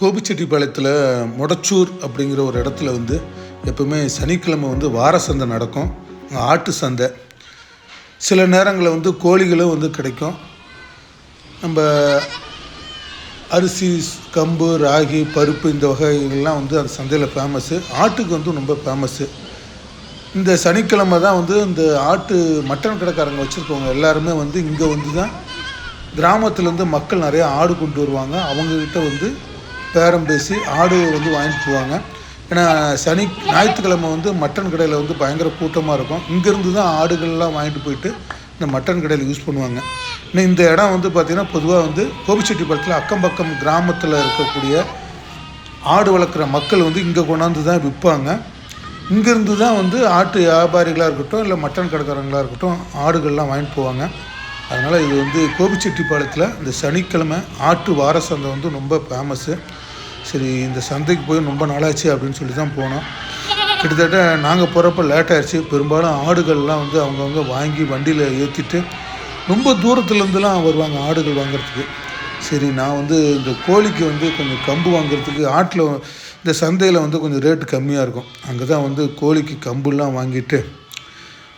கோபிச்செட்டிப்பாளையத்தில் முடச்சூர் அப்படிங்கிற ஒரு இடத்துல வந்து எப்பவுமே சனிக்கிழமை வந்து வார சந்தை நடக்கும். ஆட்டு சந்தை. சில நேரங்களில் வந்து கோழிகளும் வந்து கிடைக்கும். நம்ம அரிசி கம்பு ராகி பருப்பு இந்த வகைகள்லாம் வந்து அந்த சந்தையில் ஃபேமஸ்ஸு ஆட்டுக்கு வந்து ரொம்ப ஃபேமஸ்ஸு இந்த சனிக்கிழமை தான் வந்து இந்த ஆட்டு மட்டன் கடைக்காரங்க வச்சுருக்கவங்க எல்லாருமே வந்து இங்கே வந்து தான் கிராமத்துலேருந்து மக்கள் நிறையா ஆடு கொண்டு வருவாங்க. அவங்கக்கிட்ட வந்து பேரம் பேசி ஆடு வந்து வாங்கிட்டு போவாங்க. ஏன்னா சனி ஞாயிற்றுக்கிழமை வந்து மட்டன் கடையில் வந்து பயங்கர கூட்டமாக இருக்கும். இங்கேருந்து தான் ஆடுகள்லாம் வாங்கிட்டு போயிட்டு இந்த மட்டன் கடையில் யூஸ் பண்ணுவாங்க. இன்னும் இந்த இடம் வந்து பார்த்திங்கன்னா பொதுவாக வந்து கோபிச்செட்டிப்பாளத்தில் அக்கம் பக்கம் கிராமத்தில் இருக்கக்கூடிய ஆடு வளர்க்குற மக்கள் வந்து இங்கே கொண்டாந்து தான் விற்பாங்க இங்கேருந்து தான் வந்து ஆட்டு வியாபாரிகளாக இருக்கட்டும் இல்லை மட்டன் கடைக்காரங்களாக இருக்கட்டும் ஆடுகள்லாம் வாங்கிட்டு போவாங்க. அதனால் இது வந்து கோபிச்செட்டிப்பாளையத்தில் இந்த சனிக்கிழமை ஆட்டு வார சந்தை வந்து ரொம்ப ஃபேமஸ்ஸு சரி இந்த சந்தைக்கு போய் ரொம்ப நாளாச்சு அப்படின்னு சொல்லி தான் போனோம். கிட்டத்தட்ட நாங்கள் போகிறப்ப லேட் ஆயிடுச்சு பெரும்பாலும் ஆடுகள்லாம் வந்து அவங்கவுங்க வாங்கி வண்டியில் ஏற்றிட்டு ரொம்ப தூரத்துலேருந்துலாம் வருவாங்க ஆடுகள் வாங்குறதுக்கு. சரி நான் வந்து இந்த கோழிக்கு வந்து கொஞ்சம் கம்பு வாங்குறதுக்கு ஆட்டில் இந்த சந்தையில் வந்து கொஞ்சம் ரேட்டு கம்மியாக இருக்கும். அங்கே தான் வந்து கோழிக்கு கம்புலாம் வாங்கிட்டு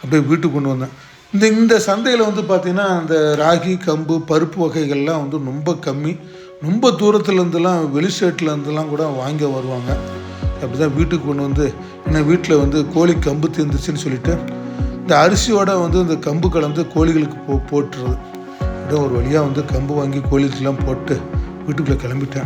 அப்படியே வீட்டுக்கு கொண்டு வந்தேன். இந்த இந்த சந்தையில் வந்து பார்த்திங்கன்னா இந்த ராகி கம்பு பருப்பு வகைகள்லாம் வந்து ரொம்ப கம்மி. ரொம்ப தூரத்துலேருந்துலாம் வெளி ஸ்டேட்லேருந்துலாம் கூட வாங்க வருவாங்க. அப்படி தான் வீட்டுக்கு கொண்டு வந்து ஏன்னா வீட்டில் வந்து கோழி கம்பு தீர்ந்துச்சுன்னு சொல்லிட்டு இந்த அரிசியோட வந்து இந்த கம்பு கலந்து கோழிகளுக்கு போ போட்டுறது. அப்படியே ஒரு வழியாக வந்து கம்பு வாங்கி கோழிக்கெலாம் போட்டு வீட்டுக்குள்ளே கிளம்பிட்டேன்.